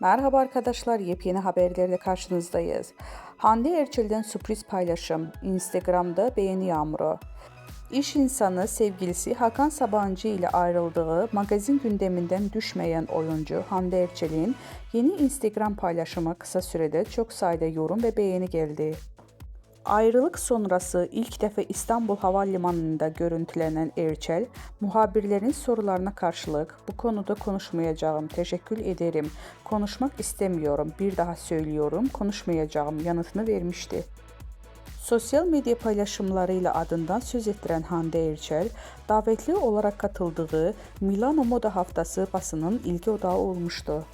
Merhaba arkadaşlar, yepyeni haberlerle karşınızdayız. Hande Erçel'den sürpriz paylaşım, Instagram'da beğeni yağmuru. İş insanı sevgilisi Hakan Sabancı ile ayrıldığı magazin gündeminden düşmeyen oyuncu Hande Erçel'in yeni Instagram paylaşımı kısa sürede çok sayıda yorum ve beğeni geldi. Ayrılık sonrası ilk defa İstanbul Havalimanı'nda görüntülenen Erçel, muhabirlerin sorularına karşılık bu konuda konuşmayacağım, teşekkür ederim, konuşmak istemiyorum, bir daha söylüyorum, konuşmayacağım yanıtını vermişti. Sosyal medya paylaşımlarıyla adından söz ettiren Hande Erçel, davetli olarak katıldığı Milano Moda Haftası basının ilgi odağı olmuştu.